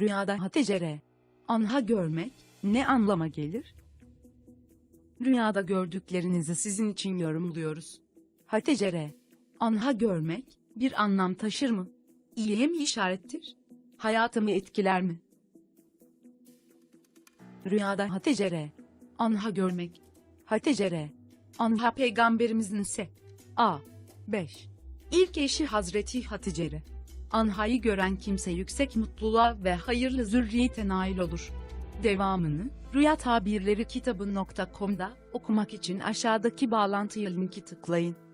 Rüyada Hatecere. Anha görmek ne anlama gelir? Rüyada gördüklerinizi sizin için yorumluyoruz. Hatecere. Anha görmek bir anlam taşır mı? İyiye mi işarettir? Hayatımı etkiler mi? Rüyada Hatecere. Anha görmek. Hatecere. Anha peygamberimizin se. A. 5. İlk eşi Hazreti Hatice're. Anha'yı gören kimse yüksek mutluluğa ve hayırlı zürriyete nail olur. Devamını, Rüya Tabirleri kitabı.com'da okumak için aşağıdaki bağlantıya linki tıklayın.